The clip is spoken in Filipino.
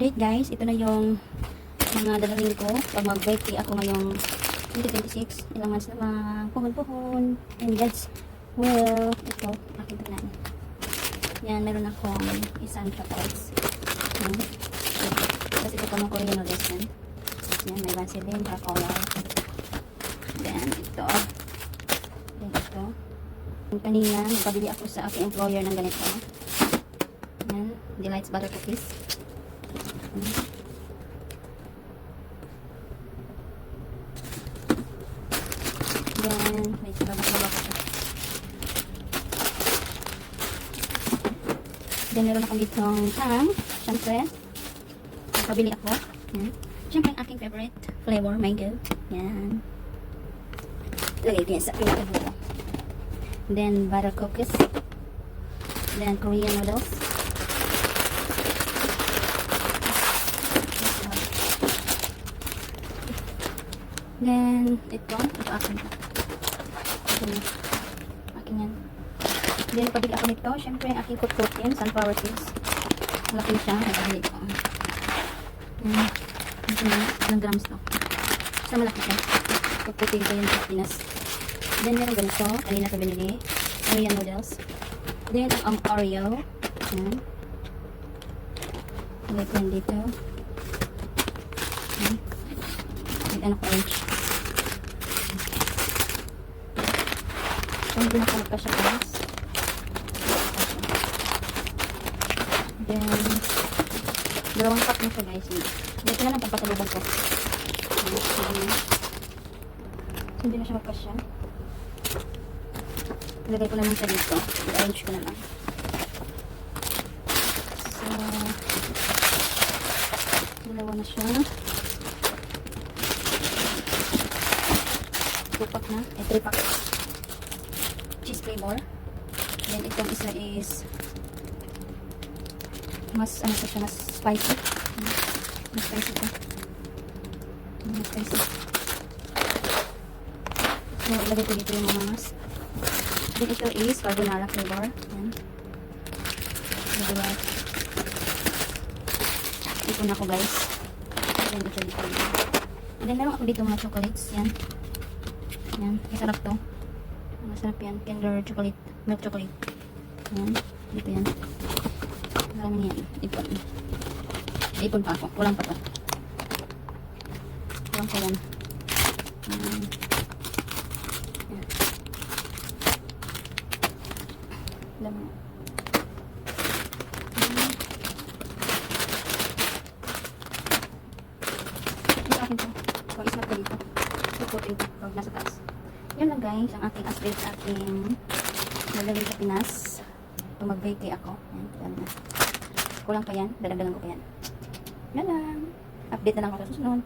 ito na yung mga dalawin ko pag mag-birthday ako ngayong 2026. Ilang months na puhon-puhon. And God's will. Ito, aking tanan. Yan, meron akong isang chocolates. Yan. Tapos ito pa mga Korean noodles yan. Yan, may Vaseline, color. Then, ito. Then, ito. Kanina, nagpabili ako sa aking employer ng ganito. Yan, Delights Butter Cookies. Then, wait, babak-babak ko siya. Then, meron akong ditong ham. Siyempre, nagpabili ako. Yan. Siyempre, aking favorite flavor, mango. Yan. Lagay yan sa pinakadulo. Then, butter cookies. Then, Korean noodles. Then, ito. Ito akin to. Ito na. Akin yan. Then, pabili ako nito. Siyempre, aking kukutin. Sunflower seeds. Malaki siya. Nagpabili ko. Ito na. Ilang grams to. Basta malaki siya. Kukutin ko yun sa Pinas. Then, meron ganito. Kanina ko binili. Korean noodles. Then, ang um, Oreo. Yan. Ko yan dito. Yan. With ano orange. Hindi nakalap pa siya guys. Then, dalawang pack na siya guys. Dito na lang papasalubog ko. So, hindi na siya magkasya. Ilagay ko naman siya dito. I-arrange ko na lang. So, dalawa na siya. Two pack na. Eh, three pack. Cheese flavor. Then, itong isa is mas, ano siya, mas spicy. Mas spicy. Hmm, Mas spicy. So, ilagay ko dito yung mga mas. Then, ito is carbonara flavor. Yan. Diba? Ito na ako guys. Then, ito dito. And then, meron ako dito mga chocolates. Yan. Yan. Masarap to. Masarap yan. Kinder chocolate. Milk chocolate. Yan. Dito yan. Maraming yan. Ipon. Ipon pa ako. Kulang pa to. Kulang pa yan. Yan. Dami. Ito akin dito. Yun lang guys, ang aking update aking nalagay sa Pinas. Kung mag-vacay ako. Yan na. Kulang pa yan. Dadagdagan ko pa yan. Yan lang. Update na lang ako sa susunod.